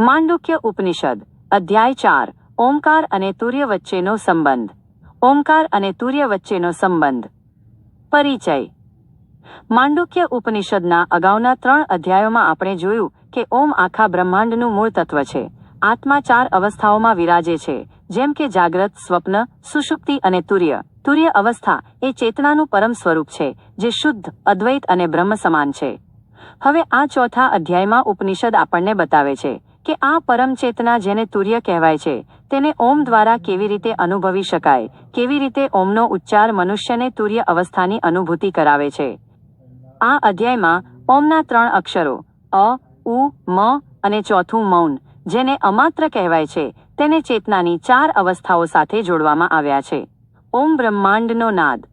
માંડુક્ય ઉપનિષદ, અધ્યાય ચાર, ઓમકાર અને તુર્ય વચ્ચેનો સંબંધ. ઓમકાર અને તુર્ય વચ્ચેનો સંબંધ. પરિચય. માંડુક્ય ઉપનિષદના અગાઉના ત્રણ અધ્યાયોમાં આપણે જોયું કે ઓમ આખા બ્રહ્માંડનું મૂળ તત્વ છે. આત્મા ચાર અવસ્થાઓમાં વિરાજે છે, જેમ કે જાગ્રત, સ્વપ્ન, સુષુપ્તિ અને તુર્ય. તુર્ય અવસ્થા એ ચેતનાનું પરમ સ્વરૂપ છે, જે શુદ્ધ, અદ્વૈત અને બ્રહ્મ સમાન છે. હવે આ ચોથા અધ્યાયમાં ઉપનિષદ આપણને બતાવે છે કે આ પરમ ચેતના જેને તુર્ય કહેવાય છે, તેને ઓમ દ્વારા કેવી રીતે અનુભવી શકાય, કેવી રીતે ઓમનો ઉચ્ચાર મનુષ્યને તુર્ય અવસ્થાની અનુભૂતિ કરાવે છે. આ અધ્યાયમાં ઓમના ત્રણ અક્ષરો, અ, ઉ, મ અને ચોથું મૌન, જેને અમાત્ર કહેવાય છે, તેને ચેતનાની ચાર અવસ્થાઓ સાથે જોડવામાં આવ્યા છે. ઓમ બ્રહ્માંડનો નાદ.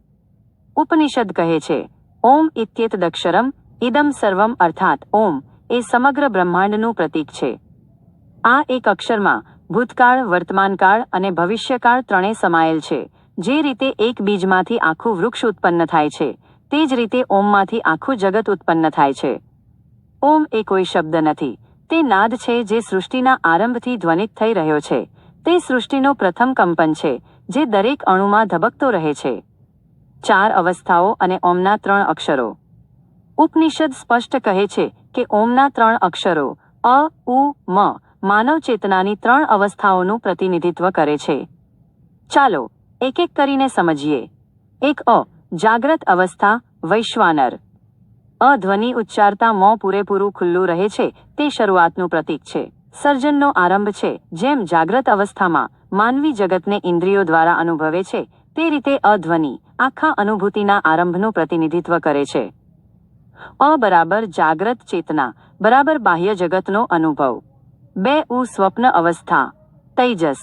ઉપનિષદ કહે છે, ઓમ ઇત્યેતદક્ષરમ, ઇદમ સર્વમ અર્થાત ઓમ, એ સમગ્ર બ્રહ્માંડનું પ્રતીક છે. આ એક અક્ષરમાં ભૂતકાળ, વર્તમાનકાળ અને ભવિષ્યકાળ ત્રણેય સમાયેલ છે, જે રીતે એક બીજમાંથી આખું વૃક્ષ ઉત્પન્ન થાય છે, તે જ રીતે ઓમમાંથી આખું જગત ઉત્પન્ન થાય છે. ઓમ એ કોઈ શબ્દ નથી. તે નાદ છે જે સૃષ્ટિના આરંભથી ધ્વનિત થઈ રહ્યો છે. તે સૃષ્ટિનો પ્રથમ કંપન છે, જે દરેક અણુમાં ધબકતો રહે છે. ચાર અવસ્થાઓ અને ઓમના ત્રણ અક્ષરો. ઉપનિષદ સ્પષ્ટ કહે છે કે ઓમના ત્રણ અક્ષરો અ, ઉ, મ માનવ ચેતનાની ત્રણ અવસ્થાઓનું પ્રતિનિધિત્વ કરે છે. ચાલો એક એક કરીને સમજીએ. એક, અ, જાગ્રત અવસ્થા, વૈશ્વાનર. અ, ધ્વનિ ઉચ્ચારતા મોં પૂરેપૂરું ખુલ્લું રહે છે, તે શરૂઆતનું પ્રતીક છે. સર્જનનો આરંભ છે, જેમ જાગ્રત અવસ્થામાં માનવી જગતને ઇન્દ્રિયો દ્વારા અનુભવે છે, તે રીતે અધ્વનિ આખા અનુભૂતિના આરંભનું પ્રતિનિધિત્વ કરે છે. અ બરાબર જાગ્રત ચેતના, બરાબર બાહ્ય જગતનો અનુભવ. બે ઉ સ્વપ્ન અવસ્થા, તૈજસ.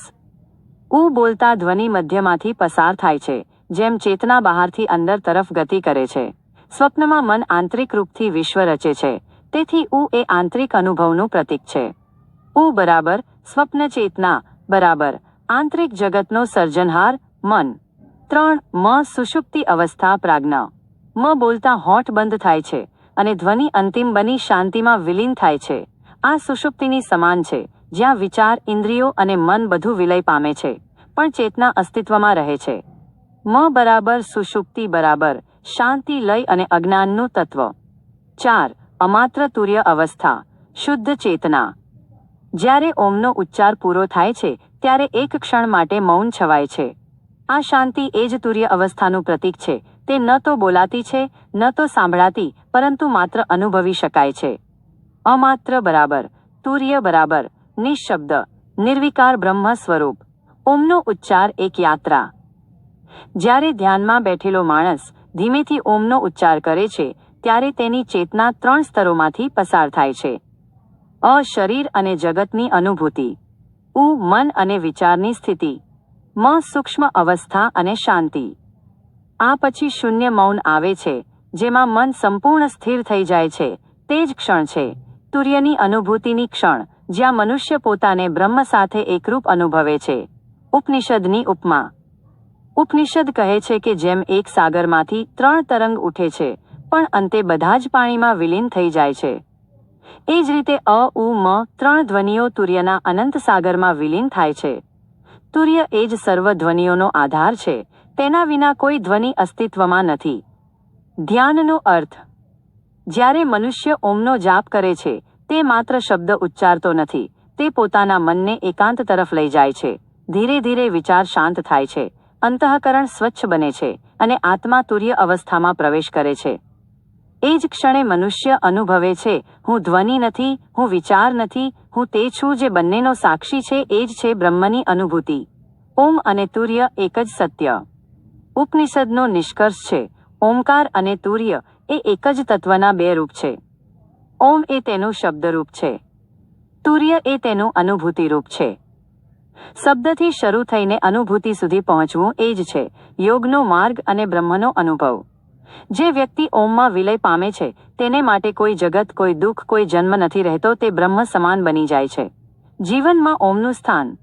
ઉ બોલતા ધ્વનિ મધ્યમાંથી પસાર થાય છે, જેમ ચેતના બહારથી અંદર તરફ ગતિ કરે છે. સ્વપ્નમાં મન આંતરિક રૂપથી વિશ્વ રચે છે, તેથી ઉ એ આંતરિક અનુભવનું પ્રતીક છે. ઉ બરાબર, સ્વપ્ન ચેતના, બરાબર, આંતરિક જગતનો સર્જનહાર, મન. ત્રણ, મ સુષુપ્તિ અવસ્થા પ્રાજ્ઞ. મ બોલતા હોઠ બંધ થાય છે, અને ધ્વનિ અંતિમ બની શાંતિમાં વિલીન થાય છે. આ સુષુપ્તિની સમાન છે, જ્યાં વિચાર, ઇન્દ્રિયો અને મન બધું વિલય પામે છે, પણ ચેતના અસ્તિત્વમાં રહે છે. મ બરાબર સુષુપ્તિ બરાબર, શાંતિ, લય અને અજ્ઞાનનું તત્વ. ચાર, અમાત્ર તુર્ય અવસ્થા, શુદ્ધ ચેતના. જ્યારે ઓમનો ઉચ્ચાર પૂરો થાય છે, ત્યારે એક ક્ષણ માટે મૌન છવાય છે. આ શાંતિ એ જ તુર્ય અવસ્થાનું પ્રતીક છે, તે ન તો બોલાતી છે, ન તો સાંભળાતી, પરંતુ માત્ર અનુભવી શકાય છે. અમાત્ર બરાબર, તુર્ય બરાબર, નિશબ્દ, નિર્વિકાર બ્રહ્મ સ્વરૂપ. ઓમનો ઉચ્ચાર એક યાત્રા. જ્યારે ધ્યાનમાં બેઠેલો માણસ ધીમેથી ઓમનો ઉચ્ચાર કરે છે, ત્યારે તેની ચેતના ત્રણ સ્તરોમાંથી પસાર થાય છે. અ શરીર અને જગતની અનુભૂતિ. ઉ મન અને વિચારની સ્થિતિ. મ સૂક્ષ્મ અવસ્થા અને શાંતિ. આ પછી શૂન્ય મૌન આવે છે, જેમાં મન સંપૂર્ણ સ્થિર થઈ જાય છે, તે જ ક્ષણ છે. તુર્યની અનુભૂતિની ક્ષણ, જ્યાં મનુષ્ય પોતાને બ્રહ્મ સાથે એકરૂપ અનુભવે છે. ઉપનિષદની ઉપમા. ઉપનિષદ કહે છે કે જેમ એક સાગરમાંથી ત્રણ તરંગ ઉઠે છે, પણ અંતે બધા જ પાણીમાં વિલીન થઈ જાય છે. એ જ રીતે અ, ઉ, મ, ત્રણ ધ્વનિઓ તુર્યના અનંત સાગરમાં વિલીન થાય છે. તુર્ય એ જ સર્વ ધ્વનિઓનો આધાર છે, તેના વિના કોઈ ધ્વનિ અસ્તિત્વમાં નથી. ધ્યાનનો અર્થ. જ્યારે મનુષ્ય ઓમનો જાપ કરે છે, તે માત્ર શબ્દ ઉચ્ચારતો નથી, તે પોતાના મનને એકાંત તરફ લઈ જાય છે. ધીરે ધીરે વિચાર શાંત થાય છે, અંતઃકરણ સ્વચ્છ બને છે અને આત્મા તુર્ય અવસ્થામાં પ્રવેશ કરે છે. એ જ ક્ષણે મનુષ્ય અનુભવે છે, હું ધ્વનિ નથી, હું વિચાર નથી, હું તે છું જે બંનેનો સાક્ષી છે, એ જ છે બ્રહ્મની અનુભૂતિ. ઓમ અને તુર્ય એક જ સત્ય. ઉપનિષદનો નિષ્કર્ષ છે ઓમકાર અને તુર્ય એ એક જ તત્વના બે રૂપ છે. ઓમ એ તેનું શબ્દરૂપ છે. તુર્ય એ તેનું અનુભૂતિ રૂપ છે. શબ્દથી શરૂ થઈને અનુભૂતિ સુધી પહોંચવું એ જ છે, યોગનો માર્ગ અને બ્રહ્મનો અનુભવ. જે વ્યક્તિ ઓમમાં વિલય પામે છે, તેને માટે કોઈ જગત, કોઈ દુઃખ, કોઈ જન્મ નથી રહેતો, તે બ્રહ્મ સમાન બની જાય છે. જીવનમાં ઓમનું સ્થાન.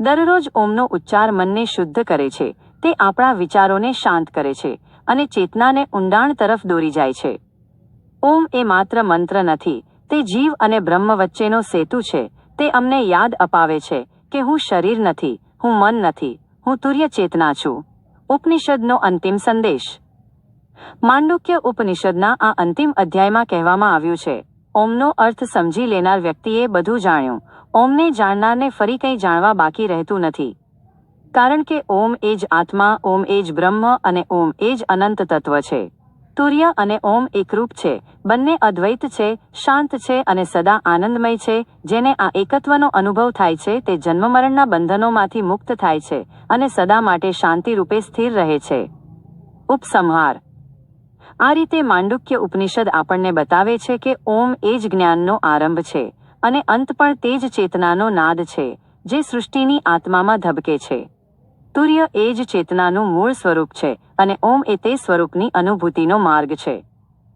દરરોજ ઓમનો ઉચ્ચાર મનને શુદ્ધ કરે છે, તે આપણા વિચારોને શાંત કરે છે. અને ચેતનાને ઊંડાણ તરફ દોરી જાય છે. ઓમ એ માત્ર મંત્ર નથી, તે જીવ અને બ્રહ્મ વચ્ચેનો સેતુ છે. તે અમને યાદ અપાવે છે કે હું શરીર નથી, હું મન નથી, હું તુર્ય ચેતના છું. ઉપનિષદનો અંતિમ સંદેશ. માંડુક્ય ઉપનિષદના આ અંતિમ અધ્યાયમાં કહેવામાં આવ્યું છે, ઓમનો અર્થ સમજી લેનાર વ્યક્તિએ બધું જાણ્યું. ઓમને જાણનારને ફરી કંઈ જાણવા બાકી રહેતું નથી. કારણ કે ઓમ એ જ આત્મા, ઓમ એ જ બ્રહ્મ અને ઓમ એ જ અનંત તત્વ છે. તુર્ય અને ઓમ એકરૂપ છે. બંને અદ્વૈત છે, શાંત છે અને સદા આનંદમય છે, જેને આ એકત્વનો અનુભવ થાય છે તે જન્મમરણના બંધનોમાંથી મુક્ત થાય છે અને સદા માટે શાંતિ રૂપે સ્થિર રહે છે. ઉપસંહાર. આ રીતે માંડુક્ય ઉપનિષદ આપણને બતાવે છે કે ઓમ એ જ જ્ઞાનનો આરંભ છે અને અંત પણ તે જ ચેતનાનો નાદ છે, જે સૃષ્ટિની આત્મામાં ધબકે છે. તુર્ય એ જ ચેતનાનું મૂળ સ્વરૂપ છે અને ઓમ એ તે સ્વરૂપની અનુભૂતિનો માર્ગ છે.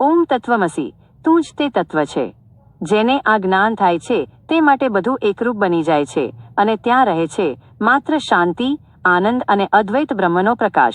ઓમ તત્વમસી, તું જ તે તત્વ છે. જેને આ જ્ઞાન થાય છે, તે માટે બધું એકરૂપ બની જાય છે અને ત્યાં રહે છે માત્ર શાંતિ, આનંદ અને અદ્વૈત બ્રહ્મનો પ્રકાશ.